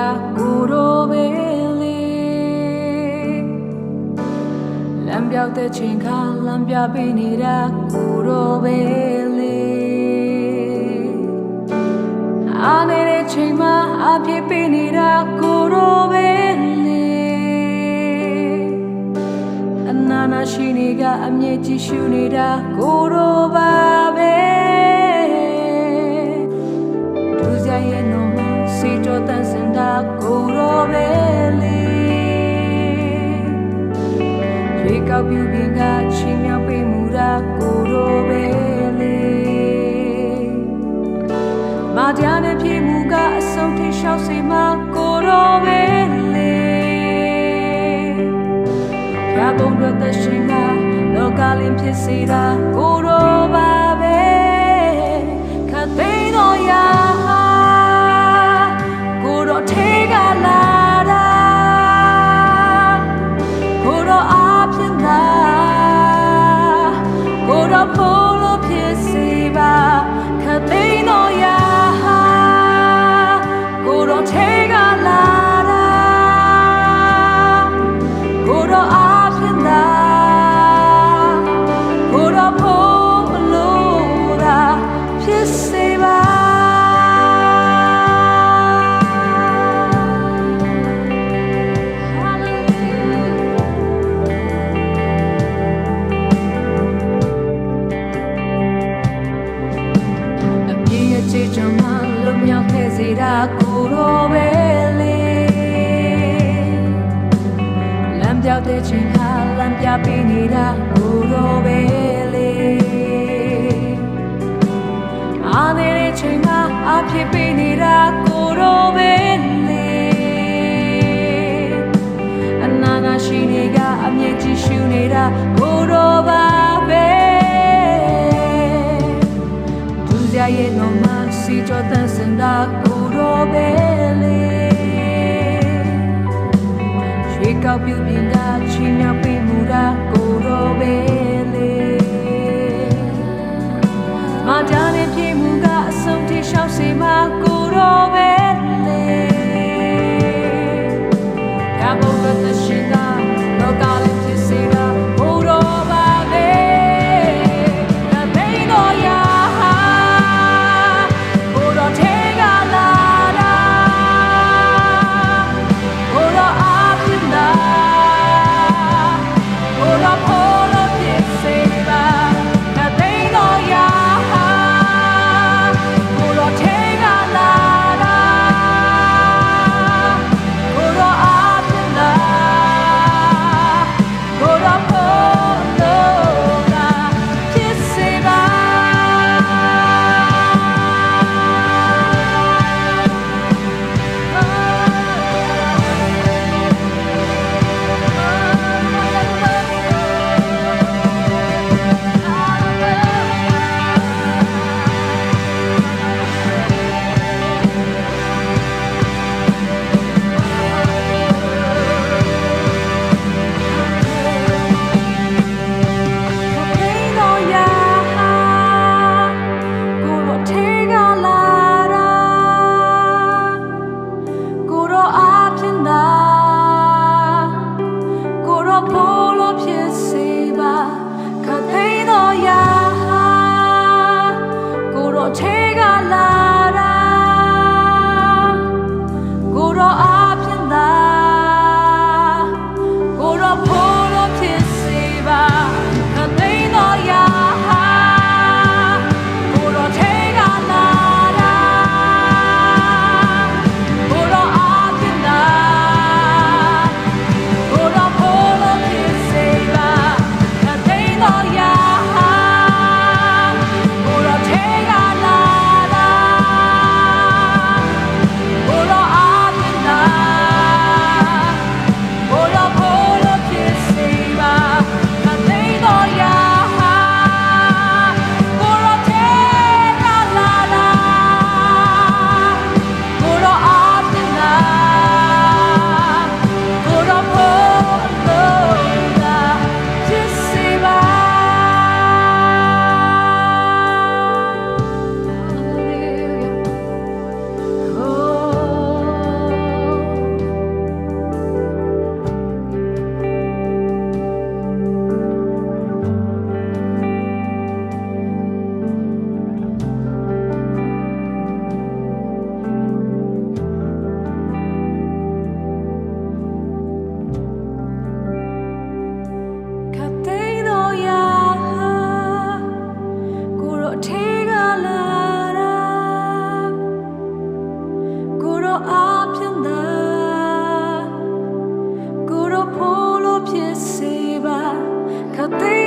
စေတာကိုတော့ပဲလေလမ်းပြောက်တဲ့ချိန်ခါလမ်းပြပေးနေတာကိုတော့ပဲလေအားနေတဲ့ချိန်မှာအပြည့်ပေးနေတာကိုတော့ပဲလေအနာနာရှိနေကအမြဲကြည့်ရှုနေတာကိုတော့ပါပဲ ရေကောက်ပြူပင်ကချင်းမြောက်ပေးမှုတာကိုတော့ပဲလေမာတရားနဲ့ပြေမှုကအဆုံးထိလျှောက်စေမှာကိုတော့ပဲလေရပုံတို့သက်ရှင်ကလောကလင်းဖြစ်စေတာကိုတော့ပါ ချိန်ခါလမ်းပြပေးနေတာကိုတော့ပဲလေအားနေတဲ့ချိန်မှာအဖြစ်ပေးနေတာကိုတော့ပဲလေအနာနာရှိနေကအမြဲကြည့်ရှုနေတာကိုတော့ပါပဲသူစရရဲ့နော်မစီကြောတန်စင်တာကိုတော့ပဲလေ ကောက်ပြူပြင်ကချင်းမြောက်ပေးမှုတာကိုတော့ပဲလေမကြတဲ့ပြေမှုကအဆုံးထိလျှောက်စေမှာကိုတော့ပဲ တော်အပြင်းသာကိုတော်ဖို့လို့ဖြစ်စေပါခတ်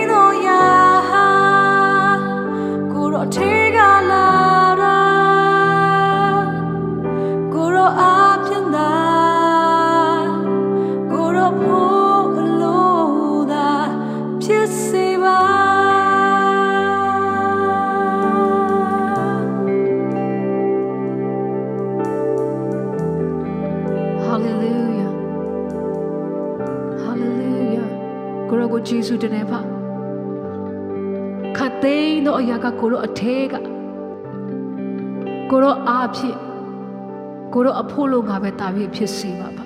ကိုရောကိုဂျေစုတင်နေပါခတ်သိမ်းသောအရာကကိုရောအထဲကကိုရောအားဖြင့်ကိုရောအဖို့လို့ငါပဲတာပြီးဖြစ်စီပါပါ